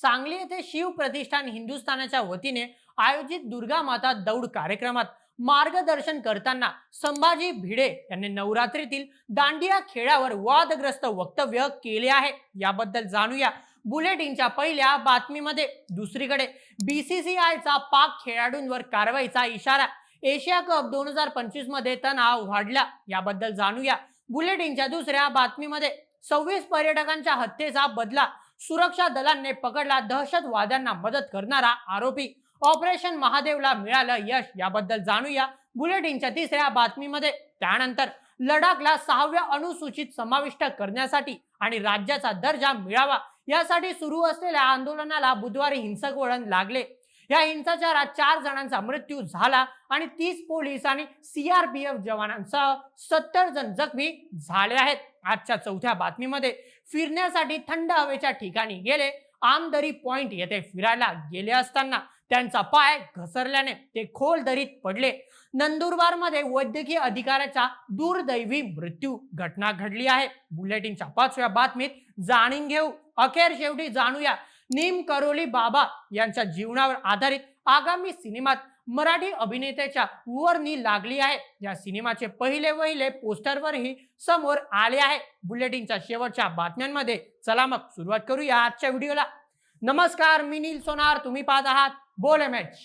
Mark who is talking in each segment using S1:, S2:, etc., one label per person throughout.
S1: सांगली येथे शिव प्रतिष्ठान हिंदुस्थानाच्या वतीने आयोजित दुर्गा माता दौड कार्यक्रमात मार्गदर्शन करताना संभाजी भिडे यांनी नवरात्रीतील दांडिया खेळावर वादग्रस्त वक्तव्य केले आहे. याबद्दल जाणूया. बुलेटिनच्या पहिल्या बातमीमध्ये दुसरीकडे बीसीसीआयचा पाक खेळाडूंवर कारवाईचा इशारा एशिया कप दोन हजार पंचवीसमध्ये तणाव वाढला. याबद्दल जाणूया. बुलेटिनच्या दुसऱ्या बातमीमध्ये सव्वीस पर्यटकांच्या हत्येचा बदला सुरक्षा दलांनी पकडला दहशतवाद्यांना मदत करणारा आरोपी. ऑपरेशन महादेवला मिळालं यश याबद्दल जाणूया बुलेटिनच्या तिसऱ्या बातमीमध्ये. त्यानंतर लडाखला सहाव्या अनुसूचित समाविष्ट करण्यासाठी आणि राज्याचा दर्जा मिळावा यासाठी सुरू असलेल्या आंदोलनाला बुधवारी हिंसक वळण लागले. या हिंसाचारात चार जणांचा मृत्यू झाला आणि तीस पोलीस आणि सीआरपीएफ जवानांसह सत्तर जण जखमी झाले आहेत. आजच्या चौथ्या बातमीमध्ये फिरण्यासाठी थंड हवेच्या ठिकाणी गेले. आमदरी पॉइंट येथे फिरायला गेले असताना त्यांचा पाय घसरल्याने ते खोल दरीत पडले. नंदुरबारमध्ये वैद्यकीय अधिकाऱ्याचा दुर्दैवी मृत्यू घटना घडली आहे. बुलेटिनच्या पाचव्या बातमीत जाणून घेऊ. अखेर शेवटी जाणूया. नीम करोली बाबा यांच्या जीवनावर आधारित आगामी सिनेमात मराठी अभिनेत्याच्या वर्णी लागली आहे. या सिनेमाचे पहिले वहिले पोस्टरवरही समोर आले आहे. बुलेटिनच्या शेवटच्या बातम्यांमध्ये चला मग सुरुवात करूया आजच्या व्हिडिओला. नमस्कार मी नील सोनार. तुम्ही पाहत आहात बोल मॅच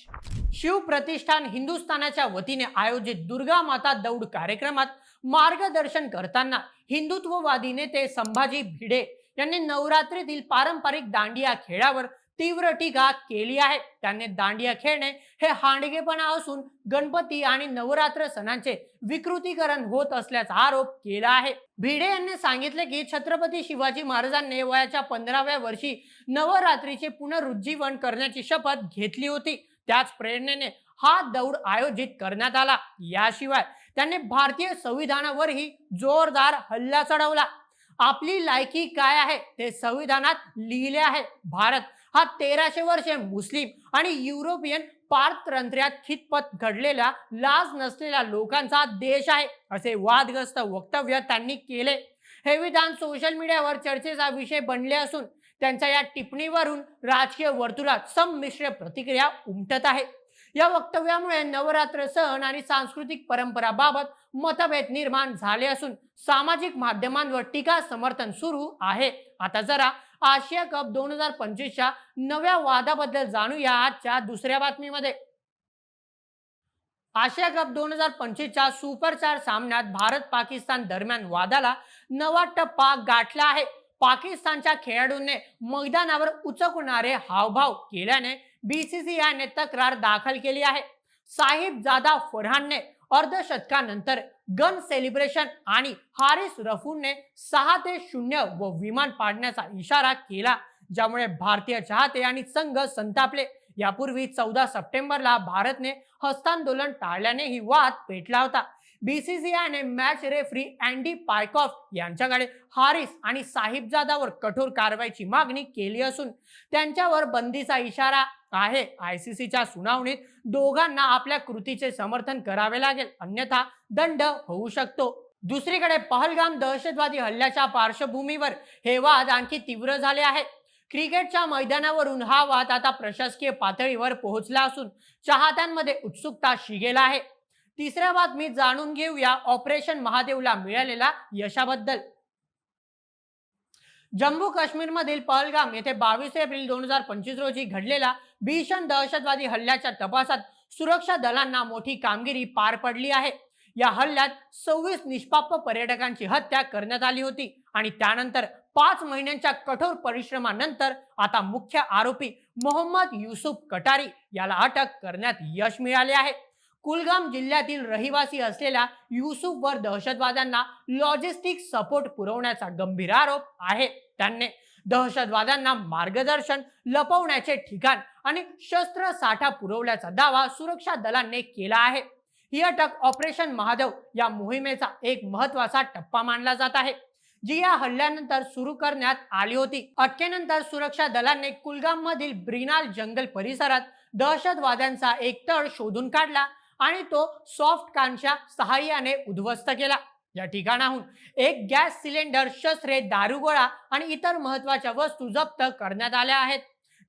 S1: शिव प्रतिष्ठान हिंदुस्थानाच्या वतीने आयोजित दुर्गा माता दौड कार्यक्रमात मार्गदर्शन करताना हिंदुत्ववादी नेते संभाजी भिडे यांनी नवरात्रीतील पारंपरिक दांडिया खेळावर तीव्र टीका केली आहे. त्यांनी दांडिया खेळणे हे हांडगेपणा असून गणपती आणि नवरात्र सणांचे विकृतीकरण होत असल्याचा आरोप केला आहे. भिडे यांनी सांगितले की छत्रपती शिवाजी महाराजांनी वयाच्या पंधराव्या वर्षी नवरात्रीचे पुनरुज्जीवन करण्याची शपथ घेतली होती. त्याच प्रेरणेने हा दौड आयोजित करण्यात आला. याशिवाय त्यांनी भारतीय संविधानावरही जोरदार हल्ला चढवला. आपली लायकी काय आहे? ते संविधानात लिहिले आहे. भारत हा तेराशे वर्षे मुस्लिम आणि युरोपियन पारतंत्र्यात खितपत घडलेला लाज नसलेल्या लोकांचा देश आहे असे वादग्रस्त वक्तव्य त्यांनी केले. हे विधान सोशल मीडियावर चर्चेचा विषय बनले असून त्यांच्या या टिप्पणीवरून राजकीय वर्तुळात संमिश्र प्रतिक्रिया उमटत आहे. या वक्तव्यामुळे नवरात्र सण आणि सांस्कृतिक परंपराबाबत मतभेद निर्माण झाले असून सामाजिक माध्यमांवर टीका समर्थन सुरू आहे. आता जरा आशिया कप दोन हजार पंचवीसच्या नव्या वादाबद्दल जाणूया आजच्या दुसऱ्या बातमीमध्ये. आशिया कप दोन हजार पंचवीसच्या सुपर चार सामन्यात भारत पाकिस्तान दरम्यान वादाला नवा टप्पा गाठला आहे. पाकिस्तानच्या खेळाडूंनी मैदानावर उचकणारे हावभाव केल्याने बीसीसीआयने तक्रार दाखल केली आहे. साहिब जादा फरहानने अर्धशतकानंतर गन सेलिब्रेशन आणि हारिस रफूनने सहा ते शून्य व विमान पाडण्याचा इशारा केला ज्यामुळे भारतीय चाहते आणि संघ संतापले. यापूर्वी चौदा सप्टेंबरला भारतने हस्तांदोलन टाळल्याने ही वाद पेटला होता. बीसीसीआयने मॅच रेफरी अँडी पायकॉफ यांच्याकडे हारिस आणि साहिबजादावर कठोर कारवाईची मागणी केली असून त्यांच्यावर बंदीचा इशारा आहे. आयसीसीच्या सुनावणीत दोघांना आपल्या कृतीचे समर्थन करावे लागेल. अन्यथा दंड होऊ शकतो. दुसरीकडे पहलगाम दहशतवादी हल्ल्याच्या पार्श्वभूमीवर हे वाद आणखी तीव्र झाले आहे क्रिकेटच्या मैदानावरून हा वाद आता प्रशासकीय पातळीवर पोहोचला असून चाहत्यांमध्ये उत्सुकता शिगेला आहे. तिसऱ्या बातमी जाणून घेऊया ऑपरेशन महादेवला मिळालेल्या यशाबद्दल. जम्मू काश्मीरमधील पहलगाम येथे बावीस एप्रिल दोन हजार पंचवीस रोजी घडलेला भीषण दहशतवादी हल्ल्याच्या तपासात सुरक्षा दलांना मोठी कामगिरी पार पडली आहे. या हल्ल्यात सव्वीस निष्पाप पर्यटकांची हत्या करण्यात आली होती आणि त्यानंतर पाच महिन्यांच्या कठोर परिश्रमानंतर आता मुख्य आरोपी मोहम्मद युसुफ कटारी याला अटक करण्यात यश मिळाले आहे. कुलगाम जिल्ह्यातील रहिवासी असलेल्या युसुफवर दहशतवाद्यांना लॉजिस्टिक सपोर्ट पुरवण्याचा गंभीर आरोप आहे त्यांनी. दहशतवाद्यांना मार्गदर्शन लपवण्याचे ठिकाण आणि शस्त्र साठा पुरवल्याचा दावा सुरक्षा दलांनी केला आहे. ही अटक ऑपरेशन महादेव या मोहिमेचा एक महत्त्वाचा टप्पा मानला जात आहे. जी या हल्ल्यानंतर सुरू करण्यात आली होती. अटकेनंतर सुरक्षा दलांनी कुलगाम मधील ब्रिनाल जंगल परिसरात दहशतवाद्यांचा एक तळ शोधून काढला. आणि तो सॉफ्ट कानच्या सहाय्याने उद्ध्वस्त केला. या ठिकाणाहून एक गॅस सिलेंडर शस्त्रे दारुगोळा आणि इतर महत्त्वाच्या वस्तू जप्त करण्यात आल्या आहेत.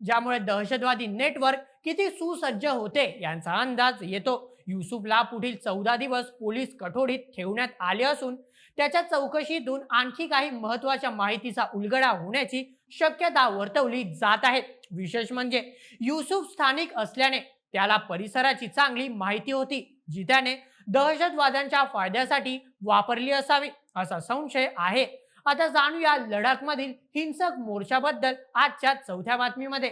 S1: ज्यामुळे दहशतवादी नेटवर्क किती सुसज्ज होते यांचा अंदाज येतो. युसुफला पुढील चौदा दिवस पोलीस कठोडीत ठेवण्यात आले असून त्याच्या चौकशीतून आणखी काही महत्त्वाच्या माहितीचा उलगडा होण्याची शक्यता वर्तवली जात आहे. विशेष म्हणजे युसुफ स्थानिक असल्याने त्याला परिसराची चांगली माहिती होती जी त्याने दहशतवाद्यांच्या फायद्यासाठी वापरली असावी असा संशय आहे. आता जाणूया लडाखमधील हिंसक मोर्चाबद्दल आजच्या चौथ्या बातमीमध्ये.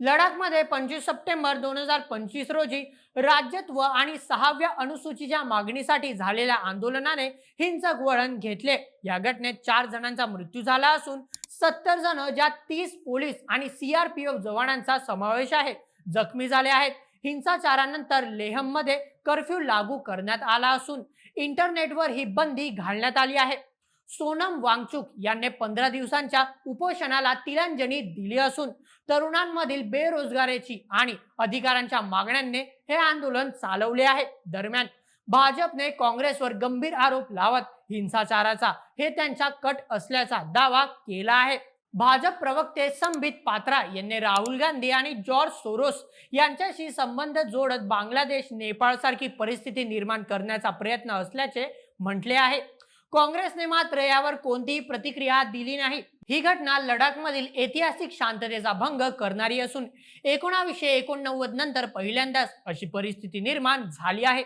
S1: लडाखमध्ये पंचवीस सप्टेंबर दोन हजार पंचवीस रोजी राज्यत्व आणि सहाव्या अनुसूचीच्या मागणीसाठी झालेल्या आंदोलनाने हिंसक वळण घेतले. या घटनेत चार जणांचा मृत्यू झाला असून सत्तर जण ज्यात तीस पोलीस आणि सीआरपीएफ जवानांचा समावेश आहे. जखमी झाले आहेत. हिंसाचारानंतर लेहममध्ये कर्फ्यू लागू करण्यात आला असून इंटरनेटवर ही बंदी घालण्यात आली आहे. सोनम वांगचुक यांनी पंधरा दिवसांच्या उपोषणाला तिलांजली दिली असून तरुणांमधील बेरोजगारीची आणि अधिकारांच्या मागण्यांनी हे आंदोलन चालवले आहे. दरम्यान भाजपने काँग्रेसवर गंभीर आरोप लावत हिंसाचाराचा. हे त्यांचा कट असल्याचा दावा केला आहे. भाजप प्रवक्ते संबित पात्रा यांनी राहुल गांधी आणि जॉर्ज सोरोस यांच्याशी संबंध जोडत बांगलादेश नेपाळ सारखी परिस्थिती निर्माण करण्याचा प्रयत्न असल्याचे म्हटले आहे. काँग्रेसने मात्र यावर कोणतीही प्रतिक्रिया दिली नाही. ही घटना लडाखमधील ऐतिहासिक शांततेचा भंग करणारी असून एकोणावीसशे एकोणनव्वद नंतर पहिल्यांदाच अशी परिस्थिती निर्माण झाली आहे.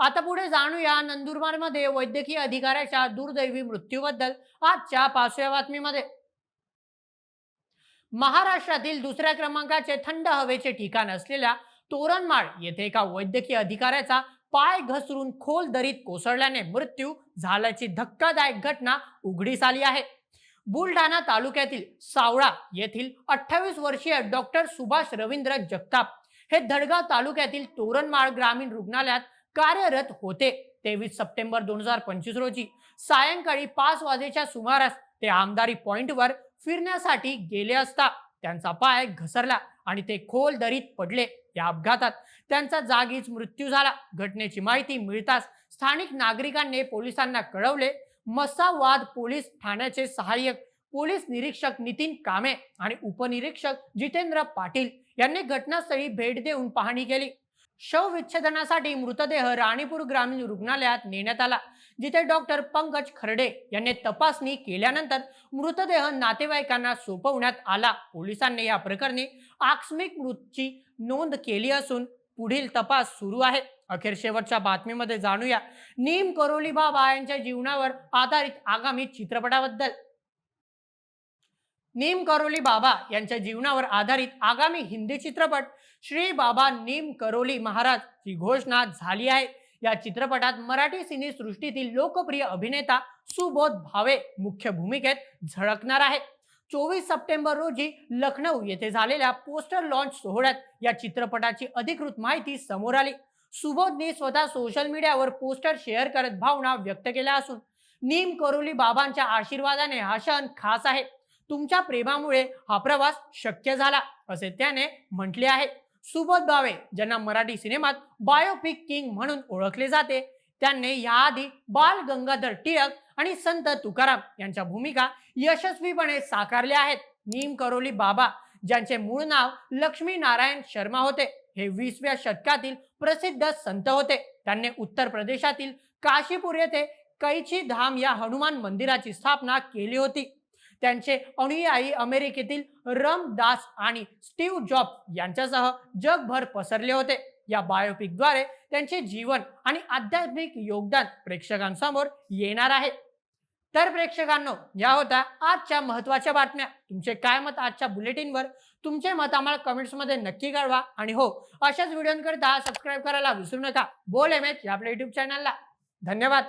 S1: आता पुढे जाणूया नंदुरबारमध्ये वैद्यकीय अधिकाऱ्याच्या दुर्दैवी मृत्यूबद्दल आजच्या पाचव्या बातमीमध्ये. महाराष्ट्रातील दुसऱ्या क्रमांकाचे थंड हवेचे ठिकाण असलेल्या तोरणमाळ येथे एका वैद्यकीय अधिकाऱ्याचा पाय घसरून खोल दरीत कोसळल्याने मृत्यू झाल्याची धक्कादायक घटना उघडीस आली आहे. बुलढाणा तालुक्यातील सावळा येथील अठ्ठावीस वर्षीय डॉक्टर सुभाष रवींद्र जगताप हे धडगाव तालुक्यातील तोरणमाळ ग्रामीण रुग्णालयात कार्यरत होते. तेवीस सप्टेंबर दोन हजार पंचवीस रोजी सायंकाळी पाच वाजेच्या सुमारास ते आमदारी पॉइंटवर फिरण्यासाठी गेले असता त्यांचा पाय घसरला आणि ते खोल दरीत पडले या अपघातात. त्यांचा जागीच मृत्यू झाला. घटनेची माहिती मिळताच स्थानिक नागरिकांनी पोलिसांना कळवले. मसावाद पोलीस ठाण्याचे सहाय्यक पोलीस निरीक्षक नितीन कामे आणि उपनिरीक्षक जितेंद्र पाटील यांनी घटनास्थळी भेट देऊन पाहणी केली. शवविच्छेदनासाठी मृतदेह राणीपूर ग्रामीण रुग्णालयात नेण्यात आला जिथे डॉक्टर पंकज खर्डे यांनी तपासणी केल्यानंतर मृतदेह नातेवाईकांना सोपवण्यात आला. पोलिसांनी या प्रकरणी आकस्मिक मृत्यूची नोंद केली असून पुढील तपास सुरू आहे. अखेर शेवटच्या बातमीमध्ये जाणूया. नीम करोली बाबा यांच्या जीवनावर आधारित आगामी चित्रपटाबद्दल. नीम करोली बाबा यांच्या जीवनावर आधारित आगामी हिंदी चित्रपट श्री बाबा नीम करोली महाराज ही घोषणा झाली आहे. या चित्रपटात मराठी सिने सृष्टीतील लोकप्रिय अभिनेता सुबोध भावे मुख्य भूमिकेत झळकणार आहे. चोवीस सप्टेंबर रोजी लखनौ येथे झालेल्या पोस्टर लॉन्च सोहळ्यात या चित्रपटाची अधिकृत माहिती समोर आली. सुबोधने स्वतः सोशल मीडियावर पोस्टर शेअर करत भावना व्यक्त केल्या असून नीम करोली बाबांच्या आशीर्वादाने हा क्षण खास आहे. तुमच्या प्रेमामुळे हा प्रवास शक्य झाला असे त्याने म्हटले आहे. सुबोध भावे ज्यांना मराठी सिनेमात बायोपिक किंग म्हणून ओळखले जाते त्यांनी याआधी बाल गंगाधर टिळक आणि संत तुकाराम यांच्या भूमिका यशस्वीपणे साकारल्या आहेत. नीम करोली बाबा ज्यांचे मूळ नाव लक्ष्मी नारायण शर्मा होते हे वीसव्या शतकातील प्रसिद्ध संत होते. त्यांनी उत्तर प्रदेशातील काशीपूर येथे कैची धाम या हनुमान मंदिराची स्थापना केली होती. त्यांचे अनुयायी अमेरिकेतील रम दास आणि स्टीव्ह जॉब यांच्यासह जगभर पसरले होते. या बायोपिकद्वारे त्यांचे जीवन आणि आध्यात्मिक योगदान प्रेक्षकांसमोर येणार आहे. तर प्रेक्षकांनो या होत्या आजच्या महत्त्वाच्या बातम्या. तुमचे काय मत आजच्या बुलेटिनवर? तुमचे मत आम्हाला कमेंट्समध्ये नक्की कळवा. आणि हो अशाच व्हिडिओंकरिता सबस्क्राईब करायला विसरू नका. बोल एम एच या आपल्या युट्यूब चॅनलला धन्यवाद.